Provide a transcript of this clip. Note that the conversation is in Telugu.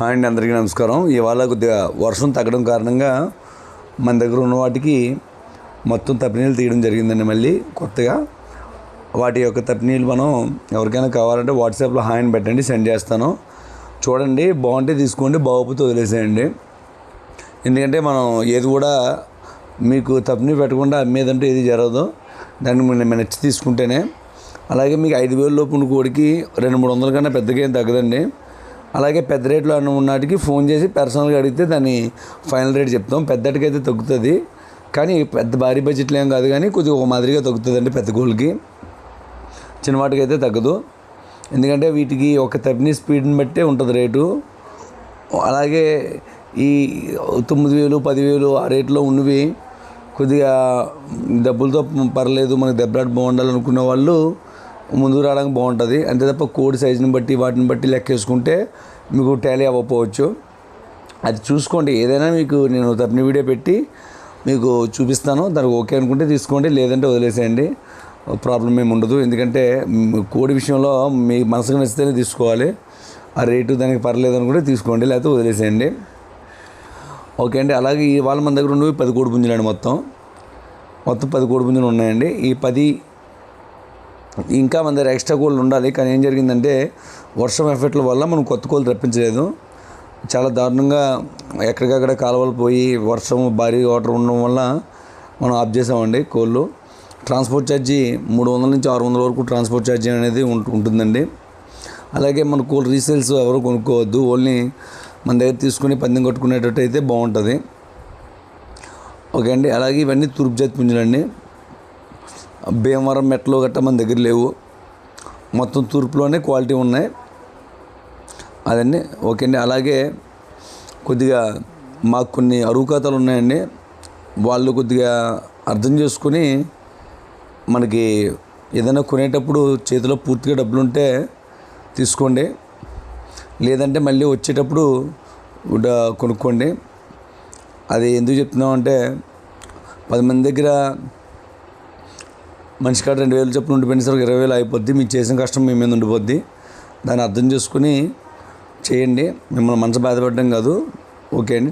హాయ్ అండి అందరికీ నమస్కారం. ఇవాళ కొద్దిగా వర్షం తగ్గడం కారణంగా మన దగ్గర ఉన్న వాటికి మొత్తం తప్పినీళ్ళు తీయడం జరిగిందండి మళ్ళీ కొత్తగా. వాటి యొక్క తప్పినీళ్ళు మనం ఎవరికైనా కావాలంటే వాట్సాప్లో హాయ్ అని పెట్టండి సెండ్ చేస్తాను. చూడండి బాగుంటే తీసుకోండి బాగోపోతే వదిలేసేయండి. ఎందుకంటే మనం ఏది కూడా మీకు తప్పినీ పెట్టకుండా అమ్మేదంటే ఏది జరగదు. దాన్ని మేము నచ్చి తీసుకుంటేనే. అలాగే మీకు ఐదు వేల లోపు ఉన్న కోడికి రెండు మూడు వందల కన్నా పెద్దగా ఏం తగ్గదండి. అలాగే పెద్ద రేట్లో అన్న ఉన్నాటికి ఫోన్ చేసి పర్సనల్గా అడిగితే దాన్ని ఫైనల్ రేట్ చెప్తాం. పెద్దటికి అయితే తగ్గుతుంది. కానీ పెద్ద భారీ బడ్జెట్లో ఏం కాదు కానీ కొద్దిగా ఒక మాదిరిగా తగ్గుతుందండి పెద్ద గోల్కి. చిన్నవాటికి అయితే తగ్గదు. ఎందుకంటే వీటికి ఒక తప్పిని స్పీడ్ని బట్టే ఉంటుంది రేటు. అలాగే ఈ తొమ్మిది వేలు పదివేలు ఆ రేట్లో ఉన్నవి కొద్దిగా డబ్బులతో పర్లేదు మనకి దెబ్బలాట బాగుండాలనుకునే వాళ్ళు ముందుకు రావడానికి బాగుంటుంది. అంతే తప్ప కోడి సైజుని బట్టి వాటిని బట్టి లెక్కేసుకుంటే మీకు టాలీ అవ్వకపోవచ్చు. అది చూసుకోండి. ఏదైనా మీకు నేను తప్పిన వీడియో పెట్టి మీకు చూపిస్తాను. దానికి ఓకే అనుకుంటే తీసుకోండి. లేదంటే వదిలేసేయండి. ప్రాబ్లం ఏమి ఉండదు. ఎందుకంటే కోడి విషయంలో మీ మనసుకు నచ్చితేనే తీసుకోవాలి. ఆ రేటు దానికి పర్లేదు అనుకుంటే తీసుకోండి. లేకపోతే వదిలేసేయండి. ఓకే అండి. అలాగే ఇవాళ మన దగ్గర ఉండేవి పది కోడి పుంజులు అండి మొత్తం. మొత్తం పది కోడి పుంజులు ఉన్నాయండి. ఈ పది ఇంకా మన దగ్గర ఎక్స్ట్రా కోళ్ళు ఉండాలి. కానీ ఏం జరిగిందంటే వర్షం ఎఫెక్ట్ల వల్ల మనం కొత్త కోళ్ళు రప్పించలేదు చాలా దారుణంగా ఎక్కడికక్కడ కాలువలు పోయి వర్షం భారీ వాటర్ ఉండడం వల్ల మనం ఆఫ్ చేసామండి కోళ్ళు ట్రాన్స్పోర్ట్ ఛార్జీ మూడు వందల నుంచి ఆరు వందల వరకు ట్రాన్స్పోర్ట్ ఛార్జీ అనేది ఉంటు- ఉంటుందండి. అలాగే మన కోళ్ళు రీసేల్స్ ఎవరు కొనుక్కోవద్దు. ఓన్లీ మన దగ్గర తీసుకుని పందెం కట్టుకునేటట్టు అయితే బాగుంటుంది. ఓకే అండి. అలాగే ఇవన్నీ తూర్పు జాతి పుంజులండి. భీమవరం మెట్లు గట్ట మన దగ్గర లేవు. మొత్తం తూర్పులోనే క్వాలిటీ ఉన్నాయి. అదండి ఓకే అండి. అలాగే కొద్దిగా మాకు కొన్ని అరువు ఖాతాలు ఉన్నాయండి. వాళ్ళు కొద్దిగా అర్థం చేసుకుని మనకి ఏదైనా కొనేటప్పుడు చేతిలో పూర్తిగా డబ్బులు ఉంటే తీసుకోండి. లేదంటే మళ్ళీ వచ్చేటప్పుడు కొనుక్కోండి. అది ఎందుకు చెప్తున్నాం అంటే పది మంది దగ్గర మనిషి కాడ రెండు వేలు చొప్పున ఉండిపోయినసరికి ఇరవై వేలు అయిపోద్ది. మీకు చేసిన కష్టం మీ మీద ఉండిపోద్ది. దాన్ని అర్థం చేసుకుని చేయండి. మిమ్మల్ని మనసు బాధపడడం కాదు. ఓకే అండి.